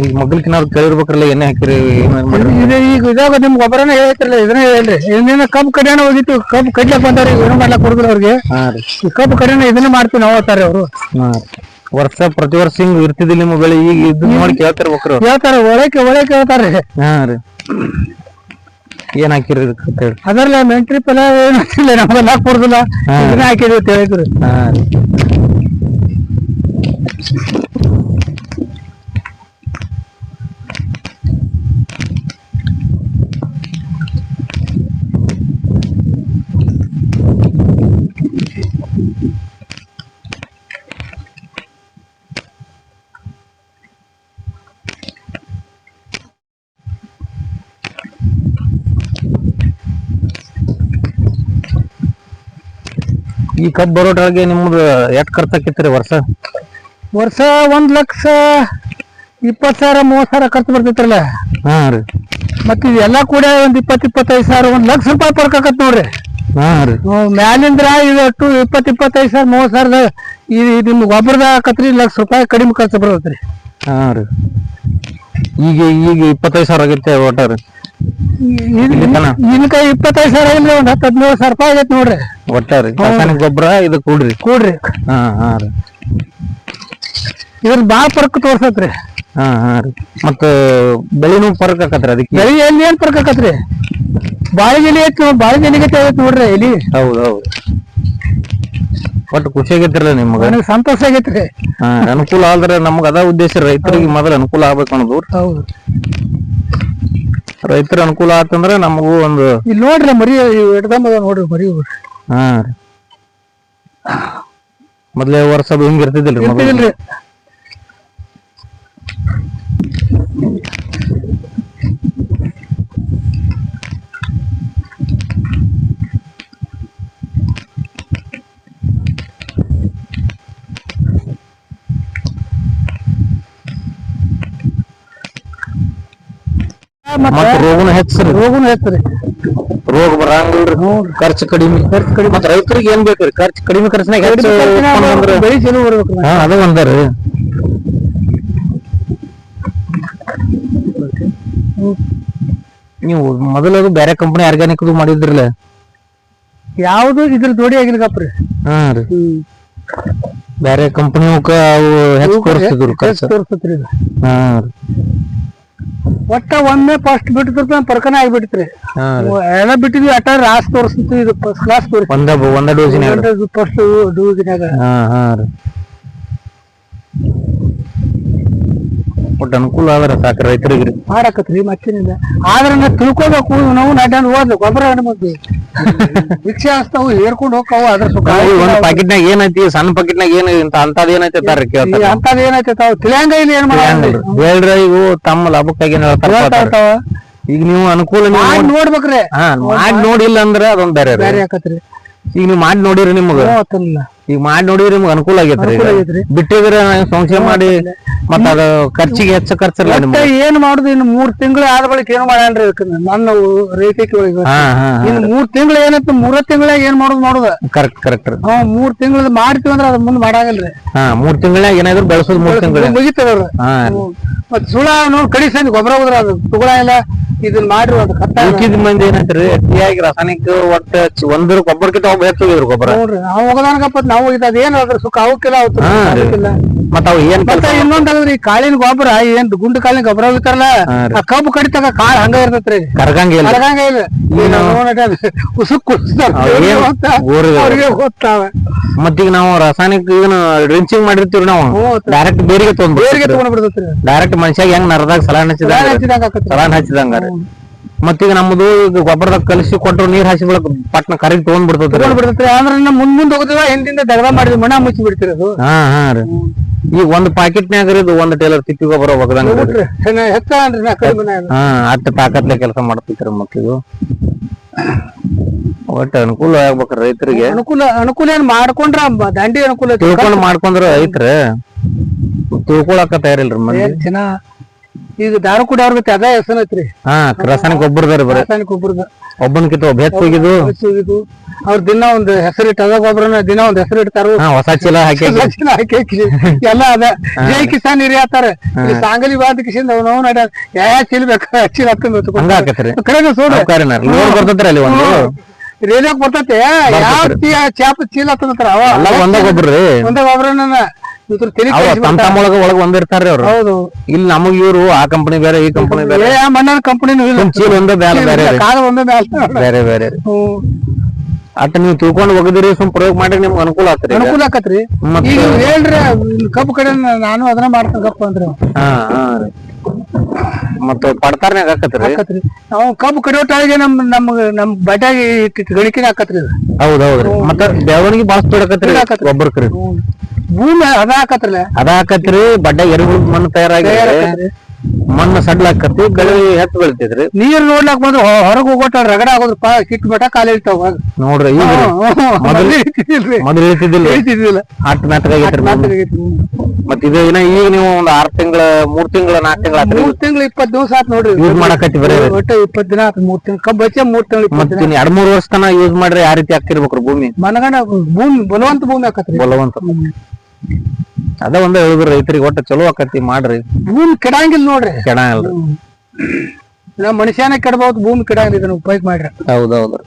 ಈಗ ಮಗ್ಲಕಿನ ಅವ್ರು ಕೇಳಿರ್ಬೇಕ್ರಲ್ಲ ಎಣ್ಣೆ ಹಾಕಿರಿ ಏನೇನ್ ಮಾಡ್ರಿ? ಇದು ಈಗ ಇದಾಗ ನಿಮ್ ಗೊಬ್ಬರನೇ ಹೇಳ್ತಿರಲ್ಲ ಇದನ್ನ ಹೇಳ್ರಿ. ಇನ್ನೇನು ಕಬ್ಬು ಕಡಿಯೋಣ ಹೋಗಿತ್ತು ಕಬ್ಬು ಕಡ್ಲಕ್ ಬಂದಾರ ಏನು ಮಾಡ್ಲಕ್ ಕೊಡುದಿಲ್ಲ ಅವ್ರಿಗೆ. ಹಾ ರೀ. ಈ ಕಬ್ಬು ಕಡಿಯೋಣ ಇದನ್ನ ಮಾಡ್ತೀವಿ ನಾವು ಅಂತಾರೆ ಅವರು. ಹಾ ರೀ. ವರ್ಷ ಪ್ರತಿ ವರ್ಷ ಹಿಂಗ್ ಇರ್ತಿದಿಲ್ಲ ನಿಮ್ಮ ಬೆಳೆ ಈಗ ಇದ್ ನೋಡಿ ಕೇಳ್ತಿರ್ಬೇಕ್ರಿ ಅವ್ರು. ಹೇಳ್ತಾರೆ ಒಳಕ್ಕೆ ಒಳಕ್ಕೆ ಹೇಳ್ತಾರೆ ಹಾ ರೀ. ಏನ್ ಹಾಕಿರಿ ಇದಕ್ಕೆ ಅಂತ ಹೇಳಿ. ಅದರಲ್ಲ ಮೆಂಟ್ರಿ ಪಲ ಏನು ಹಾಕಿಲ್ಲ ನಮ್ಗೆಲ್ಲ ಕೊಡುದಿಲ್ಲ. ಹಾಕಿದ್ವಿ ಅಂತ ಹೇಳಿದ್ರು. ಹಾ ರೀ. ಈ ಕಬ್ಬು ಬರೋಟ್ರಾಗೆ ನಿಮ್ದು ಎಷ್ಟ್ ಖರ್ಚಾಕಿತ್ರಿ ವರ್ಷ? ವರ್ಷ ಒಂದ್ ಲಕ್ಷ ಇಪ್ಪತ್ ಸಾವಿರ ಮೂವತ್ ಸಾವಿರ ಖರ್ಚು ಬರ್ತೈತ್ರಲ್ಲ? ಹಾ ರೀ. ಮತ್ತೆ ಇದೆಲ್ಲ ಕೂಡ ಒಂದ್ ಇಪ್ಪತ್ ಇಪ್ಪತ್ತೈದು ಸಾವಿರ ಒಂದ್ ಲಕ್ಷ ರೂಪಾಯಿ ಪರ್ಕಾಕತ್ ನೋಡ್ರಿ. ಹಾ ರೀ. ಮ್ಯಾಲಿಂದ್ರ ಇದು ಅಷ್ಟು ಇಪ್ಪತ್ ಇಪ್ಪತ್ತೈದು ಸಾವಿರ ಮೂವತ್ ಸಾವಿರದ ಈ ನಿಮ್ ಗೊಬ್ಬರದ ಹಾಕತ್ರಿ ಲಕ್ಷ ರೂಪಾಯಿ ಕಡಿಮೆ ಖರ್ಚು ಬರ್ತೈತ್ರಿ. ಹಾ ರೀ. ಈಗ ಈಗ ಇಪ್ಪತ್ತೈದು ಸಾವಿರ ಆಗೈತೆ ಒಟ್ಟಾರೆ ಇನ್ಕ ಇಪ್ಪತ್ತೈದು ಸಾವಿರ ಇಲ್ಲ ಒಂದ್ ಹತ್ತು ಹದಿನೇಳು ಸಾವಿರ ರೂಪಾಯಿ ಆಗೈತೆ ನೋಡ್ರಿ. ಒಟ್ಟ ರೀ ರಾಸಾಯನಿಕ ಗೊಬ್ಬರ ಇದು ಕೂಡ್ರಿ. ಕೂಡ್ರಿ. ಹಾ ಹಾ ರೀ. ಇದ್ರ ಬಾಳ ಫರ್ಕ್ ತೋರ್ಸತ್ರಿ. ಹಾ ಹಾ ರೀ. ಮತ್ತ ಬೆಳಿನೂ ಫರಕ್ ಆಕತ್ರಿ ಅದಕ್ಕೆ? ಬೆಳಿ ಎಲ್ಲಿ ಏನ್ ಫರ್ಕ್ ಆಕತ್ರಿ? ಬಾಳೆ ಎಲೆ ಐತಿ ಬಾಳಿಗೆ ಎಲಿಗೆ ಐತಿ ನೋಡ್ರಿ ಎಲಿ. ಹೌದು ಹೌದು. ಒಟ್ಟು ಖುಷಿ ಆಗೈತಿರಲ್ಲ ನಿಮ್ಗ? ನನಗೆ ಸಂತೋಷ ಆಗೈತ್ರಿ. ಹಾ ಅನುಕೂಲ ಆದ್ರೆ ನಮ್ಗ ಅದ ಉದ್ದೇಶ ರೈತರಿಗೆ ಮೊದಲ ಅನುಕೂಲ ಆಗ್ಬೇಕು ಅನ್ನೋದು. ಹೌದು. ರೈತರ ಅನುಕೂಲ ಆತಂದ್ರ ನಮಗೂ ಒಂದು ಇಲ್ಲಿ ನೋಡ್ರಿ ಮರಿ ಎಡ್ದಮ್ಮ ನೋಡ್ರಿ ಮರಿ ಹಾ ರೀ. ಮೊದ್ಲೇ ವರ್ಷ ಹಿಂಗ್ ಇರ್ತಿದಿಲ್ರಿ ಮೊದಲು. ಮತ್ತ ರೋಗನು ಹೆಚ್ಚ್ರಿ ರೋಗನು ಹೆಚ್ಚ್ರಿ ರೋಗ ಬರಂಗಿಲ್ರಿ. ಖರ್ಚು ಕಡಿಮೆ. ಖರ್ಚು ಕಡಿಮೆ. ಮತ್ತ ರೈತರಿಗೆ ಏನ್ ಬೇಕ್ರಿ ಖರ್ಚು ಕಡಿಮೆ ಖರ್ಚಿನಾಗ ಹೆಚ್ಚು ಉತ್ಪನ್ನ ಅಂದ್ರ ಬೆಳಿ ಚಲೋ ಬರ್ಬೇಕು ಹಾ ಅದು ಒಂದರಿ ನೀವು ಮೊದಲದು ಬೇರೆ ಕಂಪನಿ ಆರ್ಗ್ಯಾನಿಕ್ ಮಾಡಿದ್ರಲ್ಲ. ಯಾವ್ದು ಇದ್ರ ಜೋಡಿ ಆಗಿಲ್ಗಪ್ರಿ ಹಾ ರೀ. ಬೇರೆ ಕಂಪನಿ ಅವು ಹೆಚ್ಚು ತೋರಿಸ್ತಿದ್ರು ಖರ್ಚು. ತೋರ್ಸತ್ರಿ ಹಾ ರೀ. ಒಟ್ಟ ಒಮ್ಮೆ ಫಸ್ಟ್ ಬಿಟ್ಟಿದ್ರು ಪರ್ಕನ ಆಗ್ಬಿಡ್ತ್ರಿ ಎಲ್ಲ ಬಿಟ್ಟಿದ್ವಿ ಅಟ್ಟ ರಾಸ್ ತೋರಿಸ್ತು ಇದು ಫಸ್ಟ್ ಕ್ಲಾಸ್ ತೋರಿಸ್. ಒಂದ ಒಂದ ಫಸ್ಟ್ ಡೋಸಿನಾಗ ಹಾ ಹಾ ರೀ. ಒಟ್ಟು ಅನುಕೂಲ ಆದ್ರ ಸಾಕು ರೈತರಿಗೆ ಮಾಡಕತ್ರಿ ಮತ್ತೇನಿಲ್ಲ ಆದ್ರೆ ನಾ ತಿಳ್ಕೊಬೇಕು ನಾವು ನಡ್ಯಾನ್ ಹೋದ್ ಗೊಬ್ಬರ ಹಣ್ಮಂದಿ ಭಿಕ್ಷೆ ಹಚ್ತಾವು ಹೇರ್ಕೊಂಡು ಹೋಗ್ತಾವು ಅದ್ರ ಸುಖ ಒಂದ್ ಪಾಕಿಟ್ನಾಗ ಏನೈತಿ ಸಣ್ಣ ಪಾಕಿಟ್ನಾಗ ಏನ್ ಇಂತ ಅಂತದ್ ಏನೈತಿ ತಾರ ಕೇಳ್ತಾರ. ಅಂತದ್ ಏನೈತೆ ತಾವು? ತಿಳಿಯಂಗ ಇಲ್ಲ ಏನ್ ಹೇಳ್ರಿ ಇವು ತಮ್ಮ ಲಾಭಕ್ಕಾಗಿ ಏನ್ ಹೇಳ್ತಾರ. ಈಗ ನೀವು ಅನುಕೂಲ ನೋಡ್ಬೇಕ್ರಿ. ಹಾ ಮಾಡಿ ನೋಡಿಲ್ಲ ಅಂದ್ರ ಅದೊಂದ್ ಬೇರೆ ಬೇರೆ ಆಕತ್ರಿ. ಈಗ ನೀವು ಮಾಡಿ ನೋಡಿರಿ ನಿಮ್ಗ. ಈಗ ಮಾಡಿ ನೋಡಿರಿ ನಿಮ್ಗೆ ಅನುಕೂಲ ಆಗೈತ್ರಿ ಬಿಟ್ಟಿದ್ರ ಸಂಶಯ ಮಾಡಿ ಮತ್ತ ಅದು ಖರ್ಚಿಗೆ ಹೆಚ್ಚು ಖರ್ಚಿಲ್ಲ ಮತ್ತೆ ನಿಮ್ಗೆ? ಏನ್ ಮಾಡುದು? ಇನ್ನು ಮೂರ್ ತಿಂಗಳು ಆದ ಬಳಿಕ ಏನು ಮಾಡ್ರಿ ನನ್ನ ರೈತಕ್ಕೆ ಒಳಗೆ. ಹಾ ಹಾ ಇನ್ನು ಮೂರ್ ತಿಂಗಳು ಏನಂತ? ಮೂರ ತಿಂಗಳಾಗ ಏನ್ ಮಾಡುದು ಮಾಡುದ? ಕರೆಕ್ಟ್ ಕರೆಕ್ಟ್ ನಾವ್ ಮೂರ್ ತಿಂಗಳದ ಮಾಡ್ತೀವಿ ಅಂದ್ರೆ ಅದ್ ಮುಂದ್ ಮಾಡಾಗಲ್ರಿ. ಹಾ ಮೂರ್ ತಿಂಗಳಾಗ ಏನಾದ್ರು ಬೆಳೆಸೋದು ಮೂರ್ ತಿಂಗಳ. ಮುಗಿತದ ಹಾ. ಮತ್ ಸುಳ ನೋಡ್ ಕಡಿಸಂದ್ ಗೊಬ್ಬರ ಹೋದ್ರ ಅದು ತುಗಳ ಎಲ್ಲ ಇದನ್ ಮಾಡ್ರಿ ಅದು ಕತ್ತಿದ ಉಳ್ಕಿದ ಮಂದಿ ಏನಂತ್ರಿ? ಅತಿಯಾಗಿ ರಾಸಾಯನಿಕ ಒಟ್ಟ ಚ- ಒಂದ್ರ ಗೊಬ್ಬರಕ್ಕಿಂತ ಒಬ್ಬ ಹೆಚ್ಚು ಹೋಗಿದ್ರು ಗೊಬ್ಬರ. ನೋಡ್ರಿ ನಾವು ಹೋಗದಾನಗಪ್ಪ ನಾವು ಹೋಗಿದ್ದ ಅದೇನ್ ಅದ್ರ ಸುಖ ಅವಕ್ಕಿಲ್ಲ ಹಾ ರೀ. ಮತ್ತ ಅವ್ ಏನ್ ಮತ್ತೆ ಕೆಲಸ ಇನ್ನೊಂದ್ ಅದ್ರಿ ಕಾಳಿನ ಗೊಬ್ಬರ ಏನ್ ಗುಂಡು ಕಾಳಿನ ಗೊಬ್ಬರ ಹೋಗ್ತಾರಲ್ಲ. ಆ ಕಬ್ಬು ಕಡಿತಾಗ ಕಾಳ ಹಂಗ ಇರ್ತೈತ್ರಿ. ಕರ್ಗಂಗಿಲ್ಲ ಕರಗಂಗ ಇಲ್ಲ. ಉಸುಕ್ ಕುಡಿಸ್ತಾರ. ಅವ್ ಏನ್ ಊರಿಗೆ ಅವ್ರಿಗೆ ಗೊತ್ತಾವ. ಮತ್ತೀಗ ನಾವು ರಾಸಾಯನಿಕ ಇದನ್ನ ಡ್ರಿಂಚಿಂಗ್ ಮಾಡಿರ್ತೀವಿ ನಾವು. ಡೈರೆಕ್ಟ್ ಬೇರಿಗೆ ಬೇರಿಗೆ ತೊಗೊಂಡ್ಬಿಡ್ತೀವಿ ತಗೊಂಡ್ ಬಿಡ್ತೈತ್ರಿ. ಡೈರೆಕ್ಟ್ ಮನುಷ್ಯಾಗ ಹೆಂಗ್ ನರದಾಗ ಸಲಾನ್ ಹಚ್ಚಿದಂಗ ಆಕತ್ರಿ. ಸಲಾನ್ ಹಚ್ಚಿದಂಗ. ಮತ್ತೀಗ ನಮ್ದು ಈಗ ಗೊಬ್ಬರದಾಗ ಕಲಸಿ ಕೊಟ್ಟರು ನೀರ್ ಹಾಸಿ ಬಳಕ ಪಟ್ನ ಕರಗಿ ತಗೊಂಡ್ ಬಿಡ್ತೈತ್ರಿ. ತಗೊಂಡ್ ಬಿಡ್ತೈತ್ರಿ. ಅಂದ್ರೆ ಮುಂದ್ ಮುಂದ್ ಹೋಗುದಿಲ್ಲ ಹಿಂದಿಂದ ದಗದ ಮಾಡಿದ್ವಿ ಮಣ್ಣ ಮುಚ್ಚಿ ಬಿಡ್ತಿರೋದು ಹಾ ಹಾ ರೀ. ಈಗ ಒಂದ್ ಪಾಕೆಟ್ನ್ಯಾಗ ಇದು ಒಂದ್ ಟೇಲರ್ ತಿಪ್ಪಿ ಗೊಬ್ಬರ ಒಗದಂಗ ರೀ. ಬಿಟ್ರಿ ಹೆಚ್ಚ ಅನ್ರಿ ನಾ ಹಾ ಅಟ್ಟ ತಾಕತ್ಲೆ ಕೆಲಸ ಮಾಡ್ತೈತ್ರಿ ಮಕ್ಕಳು ಒಟ್ಟ ಅನುಕೂಲ ಆಗ್ಬೇಕ ರೈತರಿಗೆ. ಅನುಕೂಲ ಅನುಕೂಲ ಏನ್ ಮಾಡ್ಕೊಂಡ್ರ ದಂಡಿ ಅನುಕೂಲ. ತಿಳ್ಕೊಂಡ್ ಮಾಡ್ಕೊಂಡ್ರ ರೈತರ. ತಿಳ್ಕೊಳಕ ತಯಾರಿಲ್ರಿ ಮನೆ ಜನ ಈಗ ಕೂಡ ಅವ್ರಿಗೆ ಅದ ಹೆಸರು ಐತ್ರಿ. ಹಾ ರಾಸಾಯನಿಕ ಗೊಬ್ಬರದಾರಿ ಬರೀ. ರಾಸಾಯನಿಕ ಒಬ್ಬನಕಿತ ಒಬ್ಬ ಹೆಚ್ಚು ಹೋಗಿದ್ದು. ಇದು ಅವ್ರ ದಿನ ಒಂದ್ ಹೆಸರು ಇಟ್ಟು ಅದ ಗೊಬ್ಬರನ ದಿನ ಒಂದ್ ಹೆಸರು ಇಡ್ತಾರ ಹಾ ಹೊಸ ಚೀಲ ಹಾಕಿ ಹಾಕಿ. ಎಲ್ಲ ಅದ. ಜೈ ಕಿಸಾನ್ ಹಿರಿಯ ಆತಾರ ಈ ಸಾಂಗಲಿ ಬಾದ ಕಿಸಿಂದ ಅವ್ನ ನಡ ಯಾ ಚೀಲ ಬೇಕು ಚೀಲ ಹಾಕೊಂಡ್ ಹಂಗ ಹಾಕತ್ರಿ ಕರೆನ ಸೋಡ. ಲೋಡ್ ಬರ್ತೈತ್ರಿ ಅಲ್ಲಿ ಒಂದು. ರೇಡಿಯೋಕ್ ಬರ್ತೈತೆ. ಯಾವ ಚಾಪ ಚೀಲ ಹತ್ತಂತಾರ ಅವ. ಒಂದ ಗೊಬ್ಬರ ಒಂದೇ ಗೊಬ್ಬರನ ತಮ್ಮ ಒಳಗ ಒಳಗ ಒಂದ್ ಇರ್ತಾರ್ರಿ ಅವ್ರು ಹೌದು ಇಲ್ಲಿ ನಮಗ್ ಇವ್ರು ಆ ಕಂಪನಿ ಬೇರೆ ಈ ಕಂಪನಿ ಬೇರೆ ಏ ಮಣ್ಣನ ಕಂಪನಿನೂ ಇಲ್ಲ ಸುಮ್ ಚೀಲ ಒಂದೇ ಬೇರೆ ಬೇರೆ ರೀ. ಕಾಲ ಒಂದೇ ಮ್ಯಾಲ ಬೇರೆ ಬೇರೆ ರೀ. ಹ್ಮ್. ಅಟ್ ನೀವ್ ತಿಳ್ಕೊಂಡ್ ಸುಮ್ ಪ್ರಯೋಗ ಮಾಡಿ ನಿಮ್ಗ್ ಅನುಕೂಲ ಆತ್ರಿ ಅನುಕೂಲ ಆಕತ್ರಿ ಮತ್ತೆ- ಈಗ ಹೇಳ್ರಿ ಇಲ್ಲಿ ಕಬ್ಬು ಕಡೆ ನಾನು ಅದನ್ನ ಮಾಡ್ತೇನೆ ಕಪ್ಪು ಅಂದ್ರೆ ಹಾ ಹಾ ರೀ. ಮತ್ತ ಪಡ್ತಾರ್ನ್ಯಾಗ ಆಕತ್ರಿ ಆಕತ್ರಿ ನಾವು ಕಬ್ಬು ಕಡಿಯೋ ಟೈಮ್ಗೆ ನಮ್ ನಮ್ ನಮ್ ಬಟ್ಯಾಗಿ ಗಳಿಕೆ ಆಕತ್ರಿ ಇದು. ಹೌದ್ ಹೌದ್ರಿ ಮತ್ತ ಬೆಳವಣಿಗೆ ಬಾಳ ಸ್ಪೀಡ್ ಆಕತ್ರಿ. ಗೊಬ್ಬರಕ್ರಿ. ಭೂಮಿ ಅದ ಹಾಕತ್ರಲ್ಲ ಅದ ಆಕತ್ರಿ ಬಡ್ಡ ಎರಡು ಮಣ್ಣು ತಯಾರಾಗಿ ಮಣ್ಣು ಸಡ್ಲ ಹಾಕತ್ತಿ ಬೆಳೆ ಹೆಚ್ಚು ಬೆಳಿತಿದ್ರಿ. ನೀರ್ ನೋಡ್ಲಾಕ್ ಬಂದ್ರೆ ಹೊರಗೆ ಹೋಗೋಟ ರಗಡ ಆಗೋದ್ರಪ್ಪ ಕಿಟ್ ಮಠ ಕಾಲು ಇಳ್ತಾವ ನೋಡ್ರಿ ಈಗ ಮೊದಲು ಹೇಳ್ತಿದಿಲ್ಲ ಮೊದಲು ಇರ್ತಿದ್ದಿಲ್ಲ ಹಟ್ ಮೆತ್ತಗಾಗೈತ್ರಿ ಮಾತ್ರ ಮತ್ ಇದು ಇನ್ನ ಈಗ ನೀವು ಒಂದ್ ಆರ್ ತಿಂಗಳ ಮೂರ್ ತಿಂಗಳ ನಾಲ್ಕ್ ತಿಂಗಳ ಆತ್ರಿ? ಮೂರ್ ತಿಂಗಳ ಇಪ್ಪತ್ ದಿವಸ ಆತ್ ನೋಡ್ರಿ. ಯೂಸ್ ಮಾಡಕತ್ತಿ ಬರೀ ಒಟ್ಟ ಇಪ್ಪತ್ ದಿನ ಆತ್ ಮೂರ್ ತಿಂಗಳ ಕಬ್ಬ್ ಹಚ್ಚ ಮೂರ್ ತಿಂಗಳ ಮತ್ ಇನ್ ಎರಡ್ ಮೂರ್ ವರ್ಷ ತನ ಯೂಸ್ ಮಾಡ್ರಿ ಯಾವ ರೀತಿ ಆಗ್ತಿರ್ಬೇಕ್ರಿ ಭೂಮಿ. ಮನಗಂಡ ಭೂಮಿ ಬಲವಂತ ಭೂಮಿ ಆಕತ್ರಿ ಬಲವಂತ. ಅದ ಒಂದ ಹೇಳಿದ್ರು ರೈತರಿಗೆ ಒಟ್ಟ ಚಲೋ ಆಕತಿ ಮಾಡ್ರಿ. ಭೂಮಿ ಕೆಡಂಗಿಲ್ಲ ನೋಡ್ರಿ. ಕೆಡಂಗಿಲ್ಲ ಅಲ್ರಿ ನಾ ಮನುಷ್ಯನ ಕೆಡಬಹುದು ಭೂಮಿ ಕೆಡಂಗಿಲ್ಲ ಇದನ್ನ ಉಪಯೋಗ ಮಾಡ್ರಿ. ಹೌದೌದ್ರಿ